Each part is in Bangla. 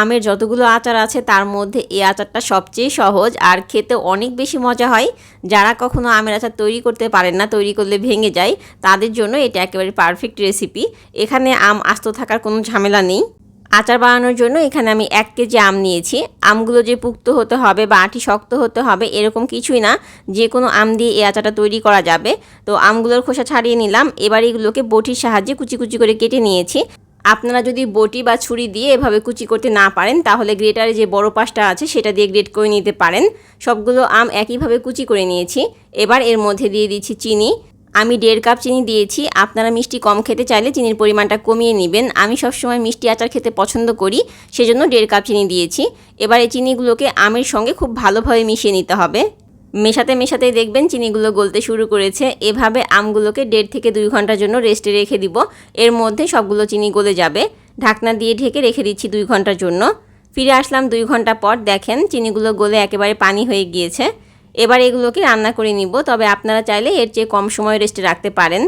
আমের যতগুলো আচার আছে, তার মধ্যে এই আচারটা সবচেয়ে সহজ আর খেতে অনেক বেশি মজা হয়। যারা কখনো আমের আচার তৈরি করতে পারেন না, তৈরি করলে ভেঙে যায়, তাদের জন্য এটা একেবারে পারফেক্ট রেসিপি এখানে আম আস্ত থাকার কোনো ঝামেলা নেই। আচার বানানোর জন্য এখানে আমি এক কেজি আম নিয়েছি। আমগুলো যে পুক্ত হতে হবে বা আটি শক্ত হতে হবে এরকম কিছুই না। যে কোনো আম দিয়ে এই আচারটা তৈরি করা যাবে। তো আমগুলোর খোসা ছাড়িয়ে নিলাম। এবার এগুলোকে বটির সাহায্যে কুচি কুচি করে কেটে নিয়েছি। আপনারা যদি বটি বা ছুরি দিয়ে এভাবে কুচি করতে না পারেন, তাহলে গ্রেটারে যে বড় পাশটা আছে সেটা দিয়ে গ্রেট করে নিতে পারেন। সবগুলো আম একইভাবে কুচি করে নিয়েছি। এবার এর মধ্যে দিয়ে দিচ্ছি চিনি। আমি দেড় কাপ চিনি দিয়েছি। আপনারা মিষ্টি কম খেতে চাইলে চিনির পরিমাণটা কমিয়ে নেবেন। আমি সবসময় মিষ্টি আচার খেতে পছন্দ করি, সেজন্য দেড় কাপ চিনি দিয়েছি। এবার এই চিনিগুলোকে আমের সঙ্গে খুব ভালোভাবে মিশিয়ে নিতে হবে। মেশাতে মেশাতেই দেখবেন চিনিগুলো গলতে শুরু করেছে। এভাবে আমগুলোকে দেড় থেকে দুই ঘণ্টার জন্য রেস্টে রেখে দিব। এর মধ্যে সবগুলো চিনি গলে যাবে। ঢাকনা দিয়ে ঢেকে রেখে দিচ্ছি দুই ঘণ্টার জন্য। ফিরে আসলাম দুই ঘণ্টা পর। দেখেন চিনিগুলো গলে একেবারে পানি হয়ে গিয়েছে। এবার এগুলোকে রান্না করে নিব। তবে আপনারা চাইলে এর চেয়ে কম সময় রেস্টে রাখতে পারেন।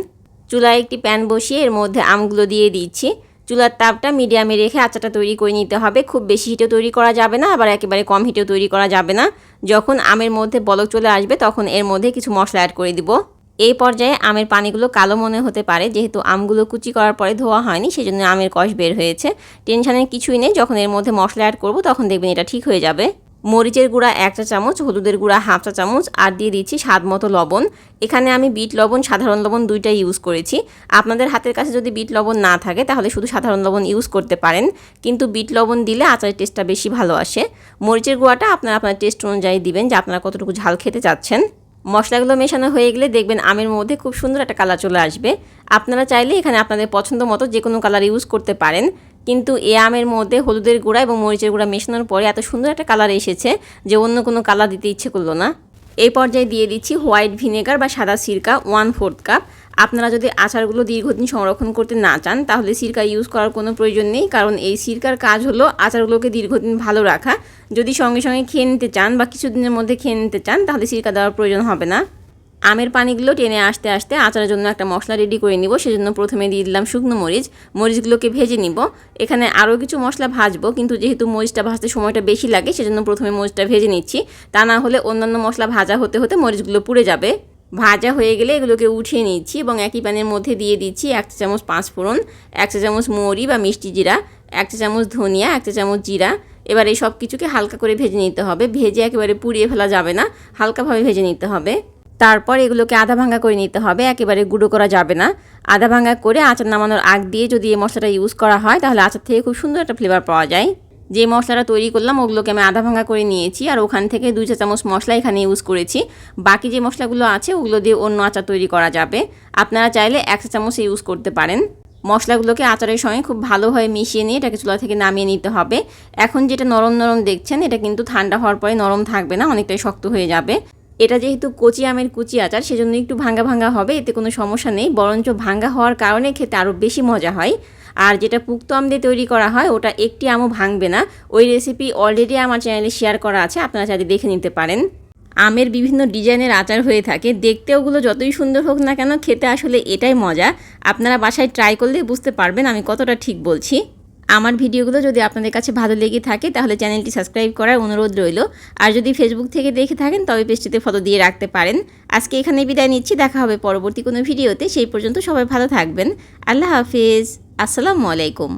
চুলায় একটি প্যান বসিয়ে এর মধ্যে আমগুলো দিয়ে দিচ্ছি। চুলার তাপটা মিডিয়ামে রেখে আচাটা তৈরি করে নিতে হবে। খুব বেশি হিটও তৈরি করা যাবে না, আবার একেবারে কম হিটেও তৈরি করা যাবে না। যখন আমের মধ্যে বলক চলে আসবে, তখন এর মধ্যে কিছু মশলা অ্যাড করে দিব। এই পর্যায়ে আমের পানিগুলো কালো মনে হতে পারে, যেহেতু আমগুলো কুচি করার পরে ধোয়া হয়নি সেই জন্য আমের কষ বের হয়েছে। টেনশানের কিছুই নেই, যখন এর মধ্যে মশলা অ্যাড করব, তখন দেখবেন এটা ঠিক হয়ে যাবে। মরিচের গুঁড়া এক চা চামচ, হলুদের গুঁড়া হাফ চা চামচ, আর দিয়ে দিচ্ছি স্বাদ মতো লবণ। এখানে আমি বিট লবণ, সাধারণ লবণ দুইটাই ইউজ করেছি। আপনাদের হাতের কাছে যদি বিট লবণ না থাকে, তাহলে শুধু সাধারণ লবণ ইউজ করতে পারেন। কিন্তু বিট লবণ দিলে আচারের টেস্টটা বেশি ভালো আসে। মরিচের গুঁড়াটা আপনারা আপনার টেস্ট অনুযায়ী দিবেন, যে আপনারা কতটুকু ঝাল খেতে চাচ্ছেন। মশলাগুলো মেশানো হয়ে গেলে দেখবেন আমের মধ্যে খুব সুন্দর একটা কালার চলে আসবে। আপনারা চাইলে এখানে আপনাদের পছন্দ মতো যে কোনো কালার ইউজ করতে পারেন। কিন্তু এ আমের মধ্যে হলুদের গুঁড়া এবং মরিচের গুঁড়া মেশানোর পরে এত সুন্দর একটা কালার এসেছে যে অন্য কোনো কালার দিতে ইচ্ছে করল না। এই পর্যায়ে দিয়ে দিচ্ছি হোয়াইট ভিনেগার বা সাদা সিরকা ওয়ান ফোর্থ কাপ আপনারা যদি আচারগুলো দীর্ঘদিন সংরক্ষণ করতে না চান, তাহলে সিরকা ইউজ করার কোনো প্রয়োজন নেই, কারণ এই সিরকার কাজ হলো আচারগুলোকে দীর্ঘদিন ভালো রাখা। যদি সঙ্গে সঙ্গে খেয়ে নিতে চান বা কিছুদিনের মধ্যে খেয়ে নিতে চান, তাহলে সিরকা দেওয়ার প্রয়োজন হবে না। আমের পানিগুলো টেনে আসতে আসতে আচারের জন্য একটা মশলা রেডি করে নিব। সেজন্য প্রথমে দিয়ে দিলাম শুকনো মরিচ। মরিচগুলোকে ভেজে নিব। এখানে আরও কিছু মশলা ভাজবো, কিন্তু যেহেতু মরিচটা ভাজতে সময়টা বেশি লাগে, সেজন্য প্রথমে মরিচটা ভেজে নিচ্ছি। তা না হলে অন্যান্য মশলা ভাজা হতে হতে মরিচগুলো পুড়ে যাবে। ভাজা হয়ে গেলে এগুলোকে উঠিয়ে নিচ্ছি এবং একই প্যানের মধ্যে দিয়ে দিচ্ছি এক চা চামচ পাঁচ ফোড়ন এক চা চামচ মৌরি বা মিষ্টি জিরা, এক চা চামচ ধনিয়া, এক চা চামচ জিরা। এবার এই সব কিছুকে হালকা করে ভেজে নিতে হবে। ভেজে একেবারে পুড়িয়ে ফেলা যাবে না, হালকাভাবে ভেজে নিতে হবে। তারপর এগুলোকে আধা ভাঙ্গা করে নিতে হবে, একেবারে গুঁড়ো করা যাবে না। আধা ভাঙ্গা করে আচার নামানোর আগ দিয়ে যদি এই মশলাটা ইউজ করা হয়, তাহলে আচার থেকে খুব সুন্দর একটা ফ্লেভার পাওয়া যায়। যে মশলাটা তৈরি করলাম, ওগুলোকে আমি আধা ভাঙ্গা করে নিয়েছি, আর ওখান থেকে দুই চা চামচ মশলা এখানে ইউজ করেছি। বাকি যে মশলাগুলো আছে, ওগুলো দিয়ে অন্য আচার তৈরি করা যাবে। আপনারা চাইলে এক চা চামচ ইউজ করতে পারেন। মশলাগুলোকে আচারের সঙ্গে খুব ভালোভাবে মিশিয়ে নিয়ে এটাকে চুলা থেকে নামিয়ে নিতে হবে। এখন যেটা নরম নরম দেখছেন, এটা কিন্তু ঠান্ডা হওয়ার পরে নরম থাকবে না, অনেকটাই শক্ত হয়ে যাবে। এটা যেহেতু কচি আমের কুচি আচার, সেজন্য একটু ভাঙ্গা ভাঙ্গা হবে, এতে কোনো সমস্যা নেই। বরঞ্চ ভাঙ্গা হওয়ার কারণে খেতে আরও বেশি মজা হয়। আর যেটা পুক্ত আম দিয়ে তৈরি করা হয়, ওটা একটি আমও ভাঙবে না। ওই রেসিপি অলরেডি আমার চ্যানেলে শেয়ার করা আছে, আপনারা চাইলে দেখে নিতে পারেন। আমের বিভিন্ন ডিজাইনের আচার হয়ে থাকে। দেখতে ওগুলো যতই সুন্দর হোক না কেন, খেতে আসলে এটাই মজা। আপনারা বাসায় ট্রাই করলে বুঝতে পারবেন আমি কতটা ঠিক বলছি। আমার ভিডিওগুলো যদি আপনাদের কাছে ভালো লেগে থাকে, তাহলে চ্যানেলটি সাবস্ক্রাইব করার অনুরোধ রইল। আর যদি ফেসবুক থেকে দেখে থাকেন, তবে পেজটিতে ফটো দিয়ে রাখতে পারেন। আজকে এখানে বিদায় নিচ্ছি, দেখা হবে পরবর্তী কোনো ভিডিওতে। সেই পর্যন্ত সবাই ভালো থাকবেন। আল্লাহ হাফিজ। আসসালামু আলাইকুম।